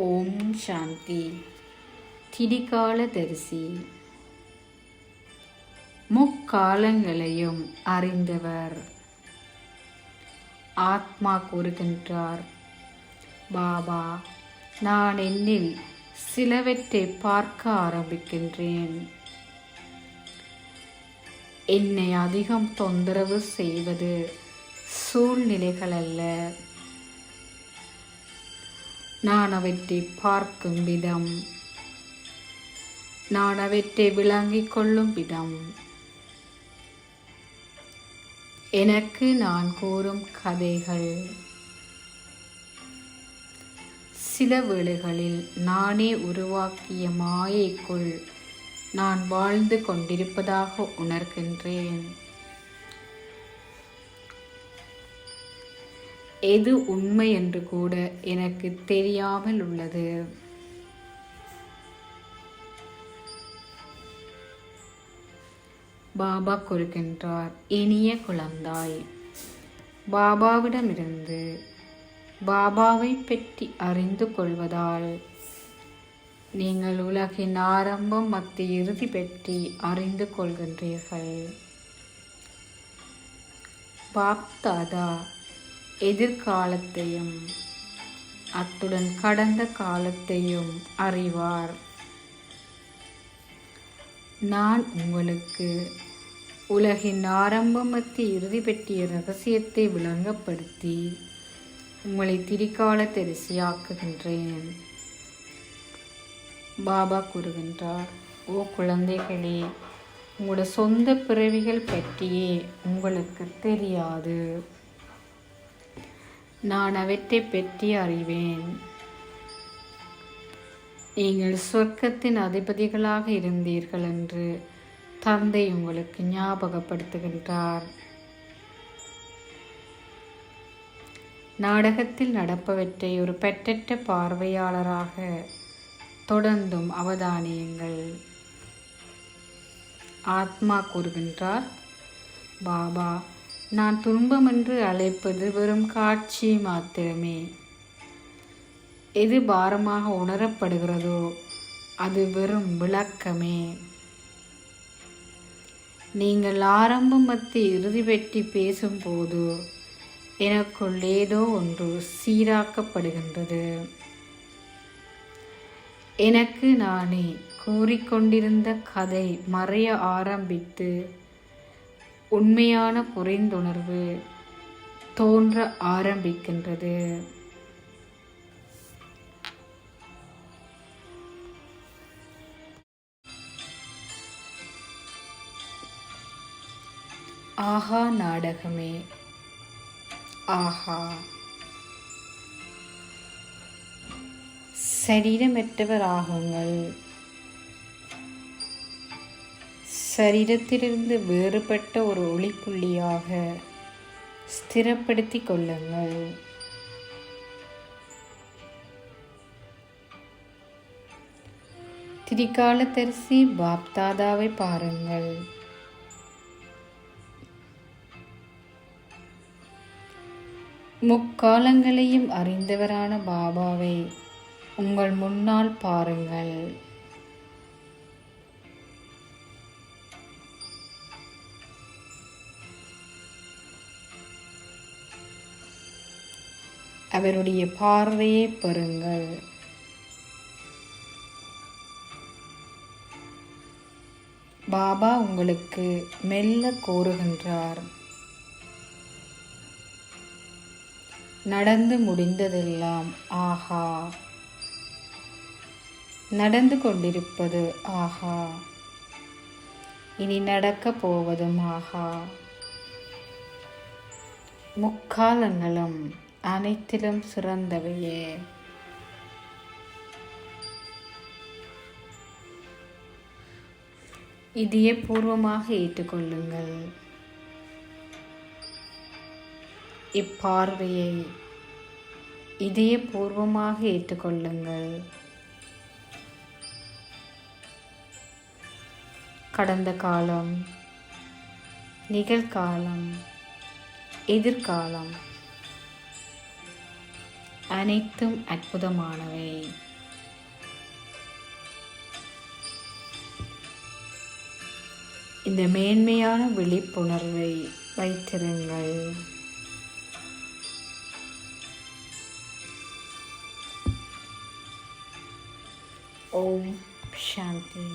ஓம் சாந்தி. திடிகால தரிசி. முக்காலங்களையும் அறிந்தவர் ஆத்மா கூறுகின்றார். பாபா நான் என்னில் சிலவற்றை பார்க்க ஆரம்பிக்கின்றேன். என்னை அதிகம் தொந்தரவு செய்வது சூழ்நிலைகள் அல்ல. நான் அவற்றை பார்க்கும் விதம். நான் அவற்றை விளங்கிக் கொள்ளும் விதம். எனக்கு நான் கூறும் கதைகள். சில வேளைகளில் நானே உருவாக்கிய மாயைக்குள் நான் வாழ்ந்து கொண்டிருப்பதாக உணர்கின்றேன். எது உண்மை என்று கூட எனக்கு தெரியாமல் உள்ளது. பாபா கூறுகின்றார் இனிய குழந்தாய் பாபாவிடமிருந்து பாபாவை பற்றி அறிந்து கொள்வதால் நீங்கள் உலகின் ஆரம்பம் மத்திய இறுதி பற்றி அறிந்து கொள்கின்றீர்கள். பாப்தாதா எதிர்காலத்தையும் அத்துடன் கடந்த காலத்தையும் அறிவார். நான் உங்களுக்கு உலகின் ஆரம்பம் மத்திய இறுதி பெற்றிய ரகசியத்தை விளங்கப்படுத்தி உங்களை திரிகால தெரிசியாக்குகின்றேன். பாபா கூறுகின்றார் ஓ குழந்தைகளே உங்களோட சொந்த பிறவிகள் பற்றியே உங்களுக்கு தெரியாது. நான் அவற்றை பற்றி அறிவேன். நீங்கள் சொர்க்கத்தின் அதிபதிகளாக இருந்தீர்கள் என்று தந்தை உங்களுக்கு ஞாபகப்படுத்துகின்றார். நாடகத்தில் நடப்பவற்றை ஒரு பெற்றற்ற பார்வையாளராக தொடர்ந்தும் அவதானியுங்கள். ஆத்மா கூறுகின்றார் பாபா நான் துன்பம் என்று அழைப்பது வெறும் காட்சி மாத்திரமே. எது பாரமாக உணரப்படுகிறதோ அது வெறும் விளக்கமே. நீங்கள் ஆரம்பம் மத்தி இறுதி பெட்டி பேசும்போது எனக்குள் ஏதோ ஒன்று சீராக்கப்படுகின்றது. எனக்கு நானே கூறிக்கொண்டிருந்த கதை மறைய ஆரம்பித்து உண்மையான புரிந்துணர்வு தோன்ற ஆரம்பிக்கின்றது. ஆஹா நாடகமே. ஆஹா. சரீரமற்றவர் ஆகுங்கள் சரீரத்திலிருந்து வேறுபட்ட ஒரு ஒளிப்புள்ளியாக ஸ்திரப்படுத்தி கொள்ளுங்கள். திரிகால தரிசி பாப்தாதாவை பாருங்கள். முக்காலங்களையும் அறிந்தவரான பாபாவை உங்கள் முன்னால் பாருங்கள். அவருடைய பார்வையை பெறுங்கள். பாபா உங்களுக்கு மெல்ல கோருகின்றார். நடந்து முடிந்ததெல்லாம் ஆஹா. நடந்து கொண்டிருப்பது ஆஹா. இனி நடக்கப் போவதும் ஆஹா. முக்காலங்களும் அனைத்திலும் சிறந்தவையே. இதயபூர்வமாக ஏற்றுக்கொள்ளுங்கள். இப்பார்வையை இதயபூர்வமாக ஏற்றுக்கொள்ளுங்கள். கடந்த காலம் நிகழ்காலம் எதிர்காலம் அனைத்தும் அற்புதமானவை. இந்த மேன்மையான விழிப்புணர்வை வைத்திருங்கள். ஓம் சாந்தி.